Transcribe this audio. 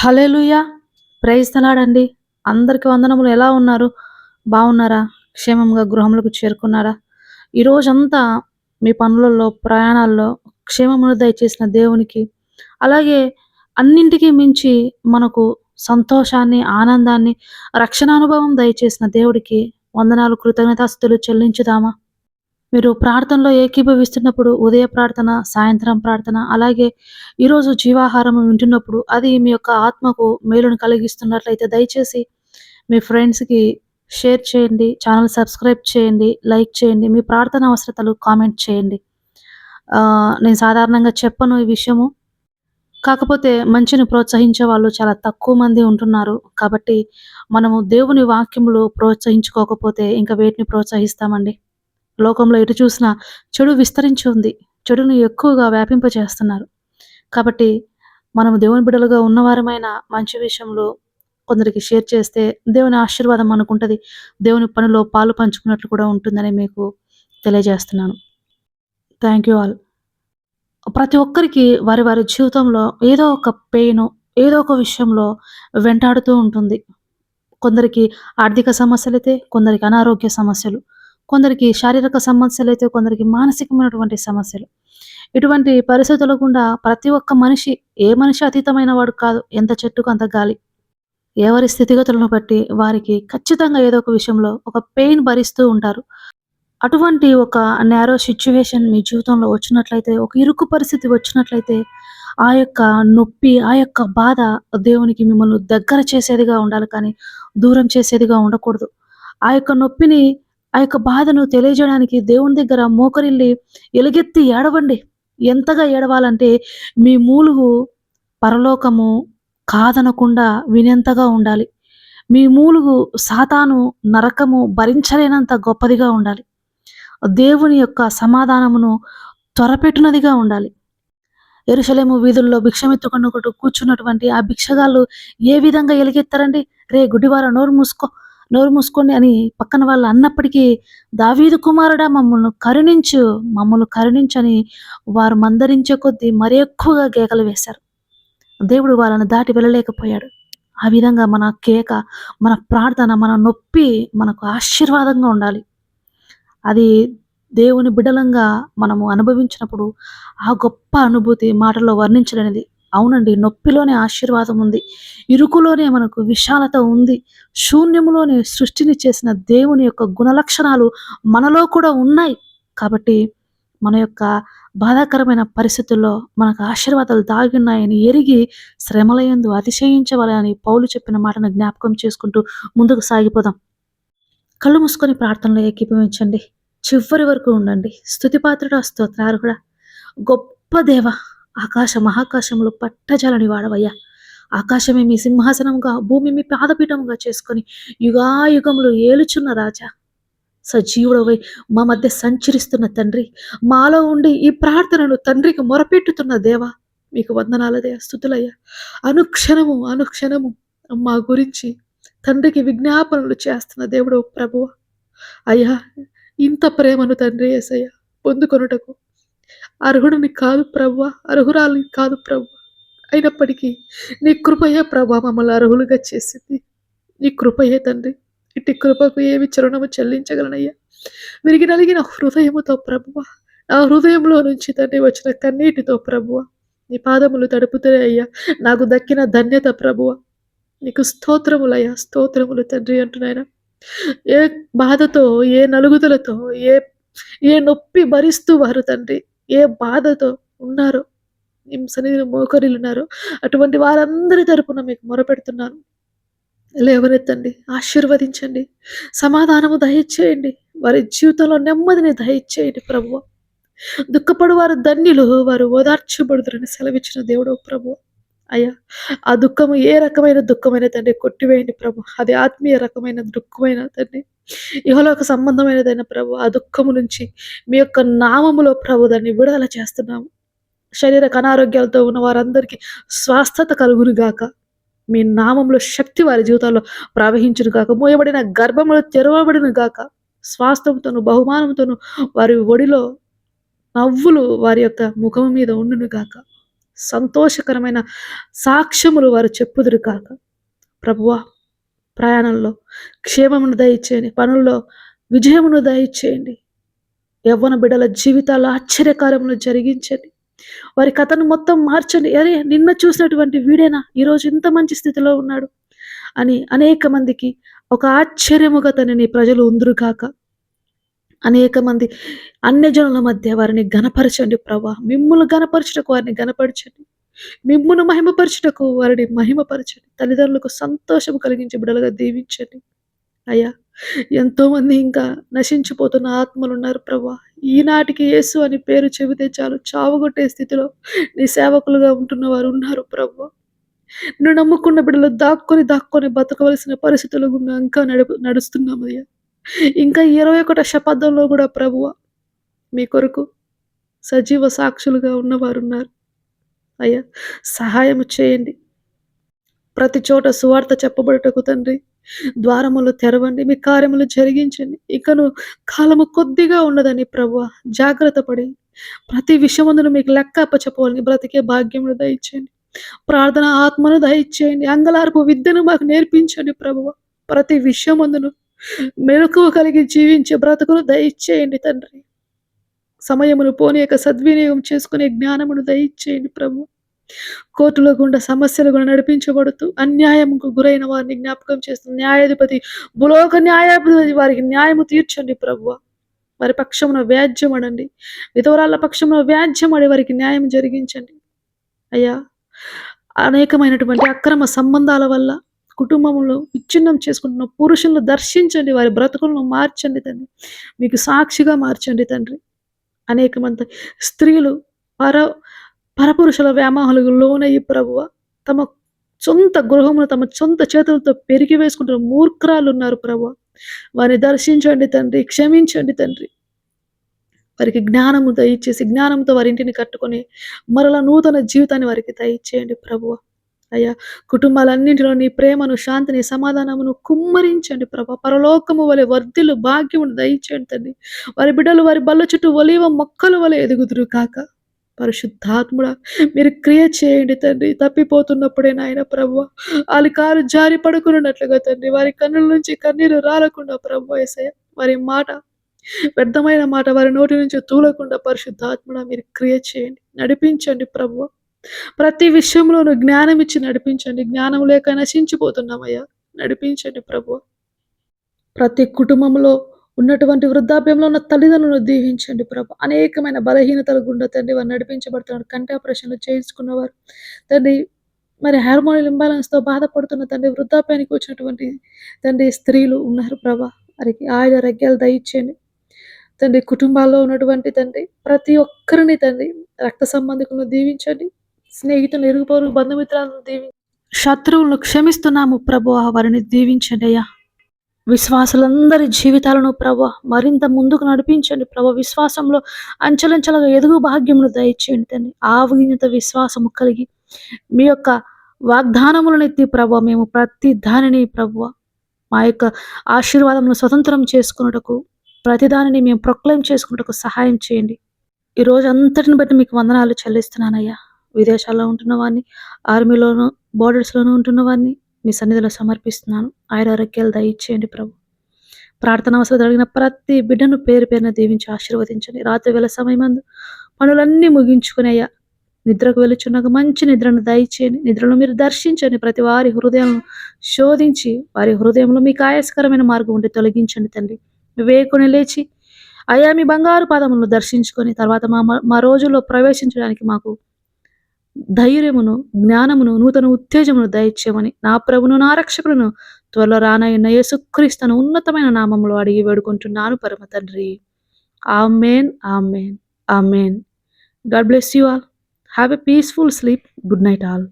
Hallelujah praise అందరికీ అందరికి వందనములు. ఎలా ఉన్నారు? బాగున్నారా? క్షేమంగా గృహములకు చేరుకున్నారా? ఈ రోజంతా మీ పనులలో, ప్రయాణాల్లో క్షేమమును దయచేసిన దేవునికి, అలాగే అన్నింటికి మించి మనకు సంతోషాన్ని, ఆనందాన్ని, రక్షణానుభవం దయచేసిన దేవుడికి వందనాలు, కృతజ్ఞతాస్తులు చెల్లించుదామా? మీరు ప్రార్థనలో ఏకీభవిస్తున్నప్పుడు ఉదయ ప్రార్థన, సాయంత్రం ప్రార్థన, అలాగే ఈరోజు జీవాహారం వింటున్నప్పుడు అది మీ యొక్క ఆత్మకు మేలును కలిగిస్తున్నట్లయితే దయచేసి మీ ఫ్రెండ్స్‌కి షేర్ చేయండి. ఛానల్ సబ్స్క్రైబ్ చేయండి. లైక్ చేయండి. మీ ప్రార్థన అవసరతలు కామెంట్ చేయండి. నేను సాధారణంగా చెప్పను ఈ విషయము. కాకపోతే మంచిని ప్రోత్సహించే వాళ్ళు చాలా తక్కువ మంది ఉంటున్నారు. కాబట్టి మనము దేవుని వాక్యములు ప్రోత్సహించుకోకపోతే ఇంకా వేటిని ప్రోత్సహిస్తామండి? లోకంలో ఎటు చూసినా చెడు విస్తరించి ఉంది. చెడును ఎక్కువగా వ్యాపింపచేస్తున్నారు. కాబట్టి మనం దేవుని బిడ్డలుగా ఉన్నవారమైన మంచి విషయంలో కొందరికి షేర్ చేస్తే దేవుని ఆశీర్వాదం మనకుంటది. దేవుని పనిలో పాలు పంచుకున్నట్లు కూడా ఉంటుందని మీకు తెలియజేస్తున్నాను. Thank you all. ప్రతి ఒక్కరికి వారి వారి జీవితంలో ఏదో ఒక పెయిన్ ఏదో ఒక విషయంలో వెంటాడుతూ ఉంటుంది. కొందరికి ఆర్థిక సమస్యలైతే, కొందరికి అనారోగ్య సమస్యలు, కొందరికి శారీరక సమస్యలు అయితే కొందరికి మానసికమైనటువంటి సమస్యలు. ఇటువంటి పరిస్థితుల గుండా ప్రతి ఒక్క మనిషి, ఏ మనిషి అతీతమైన వాడు కాదు. ఎంత చెట్టుకు అంత గాలి. ఎవరి స్థితిగతులను బట్టి వారికి ఖచ్చితంగా ఏదో ఒక విషయంలో ఒక పెయిన్ భరిస్తూ ఉంటారు. అటువంటి ఒక నేరో సిచ్యువేషన్ మీ జీవితంలో వచ్చినట్లయితే, ఒక ఇరుకు పరిస్థితి వచ్చినట్లయితే, ఆ యొక్క నొప్పి, ఆ యొక్క బాధ దేవునికి మిమ్మల్ని దగ్గర చేసేదిగా ఉండాలి కానీ, దూరం చేసేదిగా ఉండకూడదు. ఆ యొక్క నొప్పిని, ఆ యొక్క బాధను తెలియజేయడానికి దేవుని దగ్గర మోకరిల్లి ఎలుగెత్తి ఏడవండి. ఎంతగా ఏడవాలంటే మీ మూలుగు పరలోకము కాదనకుండా వినేంతగా ఉండాలి. మీ మూలుగు సాతాను, నరకము భరించలేనంత గొప్పదిగా ఉండాలి. దేవుని యొక్క సమాధానమును త్వరపెట్టినదిగా ఉండాలి. ఎరుసలేము వీధుల్లో భిక్షమెత్తుకొనుకుంటూ కూర్చున్నటువంటి ఆ భిక్షగాళ్ళు ఏ విధంగా ఎలుగెత్తారండి? రే గుడ్డివారా నోరు మూసుకో, నోరు మూసుకోండి" అని పక్కన వాళ్ళు అన్నప్పటికీ, "దావీదు కుమారుడా మమ్మల్ని కరుణించు, మమ్మల్ని కరుణించని" వారు మందరించే కొద్దీ మరీ ఎక్కువగా కేకలు వేశారు. దేవుడు వాళ్ళని దాటి వెళ్ళలేకపోయాడు. ఆ విధంగా మన కేక, మన ప్రార్థన, మన నొప్పి మనకు ఆశీర్వాదంగా ఉండాలి. అది దేవుని బిడలంగా మనము అనుభవించినప్పుడు ఆ గొప్ప అనుభూతి మాటల్లో వర్ణించలేనిది. అవునండి. నొప్పిలోనే ఆశీర్వాదం ఉంది. ఇరుకులోనే మనకు విశాలత ఉంది. శూన్యములోనే సృష్టిని చేసిన దేవుని యొక్క గుణలక్షణాలు మనలో కూడా ఉన్నాయి. కాబట్టి మన యొక్క బాధాకరమైన పరిస్థితుల్లో మనకు ఆశీర్వాదాలు దాగున్నాయని ఎరిగి శ్రమలయందు అతిశయించవాలని పౌలు చెప్పిన మాటను జ్ఞాపకం చేసుకుంటూ ముందుకు సాగిపోదాం. కళ్ళు మూసుకొని ప్రార్థనలో ఏకీభవించండి. చివరి వరకు ఉండండి. స్తుతిపాత్రుడా, కూడా గొప్ప దేవా, ఆకాశ మహాకాశములు పట్టజాలని వాడవయ్యా. ఆకాశమే మీ సింహాసనముగా, భూమి మీ పాదపీఠముగా చేసుకొని యుగాయుగములు ఏలుచున్న రాజా, సజీవుడవై మా మధ్య సంచరిస్తున్న తండ్రి, మాలో ఉండి ఈ ప్రార్థనను తండ్రికి మొరపెట్టుతున్న దేవా, మీకు వందనాలదే స్థుతులయ్యా. అనుక్షణము, అనుక్షణము మా గురించి తండ్రికి విజ్ఞాపనలు చేస్తున్న దేవుడు ప్రభువ. అయ్యా, ఇంత ప్రేమను తండ్రి యేసయ్య పొందుకొనుటకు అర్హుడిని కాదు ప్రభువా, అర్హురాలి కాదు ప్రభువా. అయినప్పటికీ నీ కృపయే ప్రభా మమ్మల్ని అర్హులుగా చేసింది. నీ కృపయే తండ్రి. ఇట్టి కృపకు ఏమి రుణము చెల్లించగలనయ్యా. విరిగి నలిగిన హృదయముతో ప్రభువ నా హృదయంలో నుంచి తండ్రి వచ్చిన కన్నీటితో ప్రభువ నీ పాదములు తడుపుతూనే అయ్యా నాకు దక్కిన ధన్యత ప్రభువ నీకు స్తోత్రములయ్యా, స్తోత్రములు తండ్రి అంటున్నాయన. ఏ బాధతో, ఏ నలుగుదలతో, ఏ ఏ నొప్పి భరిస్తూ వారు తండ్రి, ఏ బాధతో ఉన్నారో, నీ సన్నిధిలో మోకరిల్లున్నారో అటువంటి వారందరి తరపున మీకు మొరపెడుతున్నాను. లేవనెత్తండి, ఆశీర్వదించండి, సమాధానము దయచేయండి. వారి జీవితంలో నెమ్మదిని దయచేయండి ప్రభు దుఃఖపడు వారు ధన్యులు, వారు ఓదార్చబడుదురని సెలవిచ్చిన దేవుడు ప్రభువా. అయ్యా, ఆ దుఃఖము ఏ రకమైన దుఃఖమైన తండ్రి కొట్టివేయండి ప్రభు. అది ఆత్మీయ రకమైన దుఃఖమైన తండ్రి, ఇహలోక సంబంధమైనదైన ప్రభు. ఆ దుఃఖము నుంచి మీ యొక్క నామములో ప్రభు దాన్ని విడుదల చేస్తున్నాము. శరీరక అనారోగ్యాలతో ఉన్న వారందరికీ స్వస్థత కలుగును గాక. మీ నామంలో శక్తి వారి జీవితాల్లో ప్రవహించును గాక. మూయబడిన గర్భములు తెరవబడిన గాక. స్వాస్థంతోను బహుమానంతోను వారి ఒడిలో నవ్వులు వారి యొక్క ముఖము మీద ఉండును గాక. సంతోషకరమైన సాక్ష్యములు వారు చెప్పుదురు కాక ప్రభువా ప్రయాణంలో క్షేమమును దయచేయండి పనుల్లో విజయమును దయచేయండి. యవ్వన బిడ్డల జీవితాలు ఆశ్చర్యకారములు జరిగించండి. వారి కథను మొత్తం మార్చండి. అరే నిన్న చూసినటువంటి వీడేనా? ఈరోజు ఇంత మంచి స్థితిలో ఉన్నాడు అని అనేక మందికి ఒక ఆశ్చర్యముగా తనని ప్రజలు ఉందరు కాక అనేక మంది అన్యజనుల మధ్య వారిని గనపరచండి ప్రభా. మిమ్మును గణపరచుటకు వారిని గనపరచండి మిమ్మును మహిమపరచుటకు వారిని మహిమపరచండి. తల్లిదండ్రులకు సంతోషం కలిగించి బిడలుగా దీవించండి. అయ్యా ఎంతోమంది ఇంకా నశించిపోతున్న ఆత్మలు ఉన్నారు ప్రభా. ఈనాటికి యేసు అని పేరు చెబితే చాలు చావుగొట్టే స్థితిలో నీ సేవకులుగా ఉంటున్న వారు ఉన్నారు ప్రభా. నువ్వు నమ్ముకున్న బిడ్డలు దాక్కొని దాక్కొని బతకవలసిన పరిస్థితులు గుండా ఇంకా నడుపు నడుస్తున్నామయ్యా. ఇంకా ఇరవై ఒకట శతాబ్దంలో కూడా ప్రభువ మీ కొరకు సజీవ సాక్షులుగా ఉన్నవారు ఉన్నారు అయ్యా సహాయం చేయండి. ప్రతి చోట సువార్త చెప్పబడుటకు తండ్రి ద్వారములు తెరవండి మీ కార్యములు జరిగించండి. ఇకను కాలము కొద్దిగా ఉన్నదని ప్రభు జాగ్రత్త పడి ప్రతి విషయమందును మీకు లెక్క అప్పచెప్పవాలని బ్రతికే భాగ్యమును దయచేయండి. ప్రార్థన ఆత్మను దయచేయండి. అంగలార్పు విద్యను మాకు నేర్పించండి ప్రభువ. ప్రతి విషయమందును మెలకువ కలిగి జీవించే బ్రతుకును దయచేయండి తండ్రి. సమయమును పోనీ సద్వినియోగం చేసుకునే జ్ఞానమును దయచేయండి ప్రభు. కోర్టులో గుండా సమస్యలు కూడా నడిపించబడుతూ అన్యాయంకు గురైన వారిని జ్ఞాపకం చేస్తున్న న్యాయాధిపతి భూలోక న్యాయాధిపతి వారికి న్యాయము తీర్చండి ప్రభువ వారి పక్షమున వ్యాజ్యమడండి విధవరాళ్ళ పక్షమున వ్యాజ్యమడి వారికి న్యాయం జరిగించండి. అయ్యా అనేకమైనటువంటి అక్రమ సంబంధాల వల్ల కుటుంబంలో విచ్ఛిన్నం చేసుకుంటున్న పురుషులను దర్శించండి వారి బ్రతుకులను మార్చండి తండ్రి. మీకు సాక్షిగా మార్చండి తండ్రి. అనేక మంది స్త్రీలు పర పరపురుషుల వ్యామోహాలకు లోనయ్యి ప్రభువ. తమ సొంత గృహమును తమ సొంత చేతులతో పెరిగి వేసుకుంటున్న మూర్ఖరాలు ఉన్నారు ప్రభు వారిని దర్శించండి తండ్రి క్షమించండి తండ్రి. వారికి జ్ఞానము దయచేసి జ్ఞానంతో వారి ఇంటిని కట్టుకొని మరలా నూతన జీవితాన్ని వారికి దయచేయండి ప్రభువ. అయ్యా కుటుంబాలన్నింటిలో నీ ప్రేమను శాంతిని సమాధానమును కుమ్మరించండి ప్రభా. పరలోకము వలె వర్ధిలు భాగ్యమును దయచేయండి తండ్రి వారి బిడ్డలు వారి బల్ల చుట్టూ ఒలివ మొక్కలు వలె ఎదుగుదురు కాక. పరిశుద్ధాత్ముడ మీరు క్రియ చేయండి తండ్రి తప్పిపోతున్నప్పుడే నాయన ప్రభు వాళ్ళ కారు జారి పడుకున్నట్లుగా తండ్రి వారి కన్నుల నుంచి కన్నీరు రాలకుండా ప్రభు వేసయ్య వారి మాట వ్యర్థమైన మాట వారి నోటి నుంచి తూలకుండా పరిశుద్ధాత్ముడ మీరు క్రియ చేయండి. నడిపించండి ప్రభు. ప్రతి విషయంలోనూ జ్ఞానం ఇచ్చి నడిపించండి. జ్ఞానం లేక నశించిపోతున్నామయ్యా. నడిపించండి ప్రభు. ప్రతి కుటుంబంలో ఉన్నటువంటి వృద్ధాప్యంలో ఉన్న తల్లిదండ్రులను దీవించండి ప్రభు. అనేకమైన బలహీనతలు గుండా తండ్రి వారు నడిపించబడుతున్నారు. కంటి ఆపరేషన్లు చేయించుకున్నవారు. తండ్రి మరి హార్మోనియల్ ఇంబ్యాలెన్స్తో బాధపడుతున్న తండ్రి వృద్ధాప్యానికి వచ్చినటువంటి తండ్రి స్త్రీలు ఉన్నారు ప్రభా. వారికి ఆయుధ రగ్యాలు దయచేయండి. తండ్రి కుటుంబాల్లో ఉన్నటువంటి తండ్రి ప్రతి ఒక్కరిని తండ్రి రక్త సంబంధికులను దీవించండి. స్నేహితులు ఇరుగుపోరు బంధుమిత్రులను దీవి శత్రువులను క్షమిస్తున్నాము ప్రభు వారిని దీవించండి అయ్యా విశ్వాసులందరి జీవితాలను ప్రభు మరింత ముందుకు నడిపించండి ప్రభు. విశ్వాసంలో అంచెలంచెలుగా ఎదుగు భాగ్యమును దయచేయండి తండ్రి ఆవిగినత విశ్వాసము కలిగి మీ యొక్క వాగ్దానములను ఎత్తి ప్రభు మేము ప్రతి దానిని ప్రభు మా యొక్క ఆశీర్వాదమును స్వతంత్రం చేసుకున్నటకు ప్రతి దానిని మేము ప్రొక్లైమ్ చేసుకున్నటకు సహాయం చేయండి. ఈ రోజు అంతటిని బట్టి మీకు వందనాలు చెల్లిస్తున్నానయ్యా. విదేశాల్లో ఉంటున్న వారిని ఆర్మీలోనూ బోర్డర్స్లోనూ ఉంటున్న వారిని మీ సన్నిధిలో సమర్పిస్తున్నాను. ఆయన ఆరోగ్యాలు దయచేయండి ప్రభు. ప్రార్థన అవసరం జరిగిన ప్రతి బిడ్డను పేరు పేరున దీవించి ఆశీర్వదించండి. రాత్రి వేళ సమయమందు పనులన్నీ ముగించుకుని అయ్యా నిద్రకు వెళ్ళుచున్నాక మంచి నిద్రను దయచేయండి. నిద్రలో మీరు దర్శించండి. ప్రతి వారి హృదయాలను శోధించి వారి హృదయంలో మీకు ఆయాసకరమైన మార్గం ఉంటే తొలగించండి తండ్రి. వేకుని లేచి అయ్యా మీ బంగారు పాదములను దర్శించుకొని తర్వాత మా మా రోజుల్లో ప్రవేశించడానికి మాకు ధైర్యమును జ్ఞానమును నూతన ఉత్తేజమును దయచేయమని నా ప్రభును నా రక్షకులను త్వరలో రానయ్యున్న యేసుక్రీస్తును ఉన్నతమైన నామంలో అడిగి వేడుకుంటున్నాను పరమ తండ్రి. Amen amen amen. God bless you all. Have a peaceful sleep. Good night all.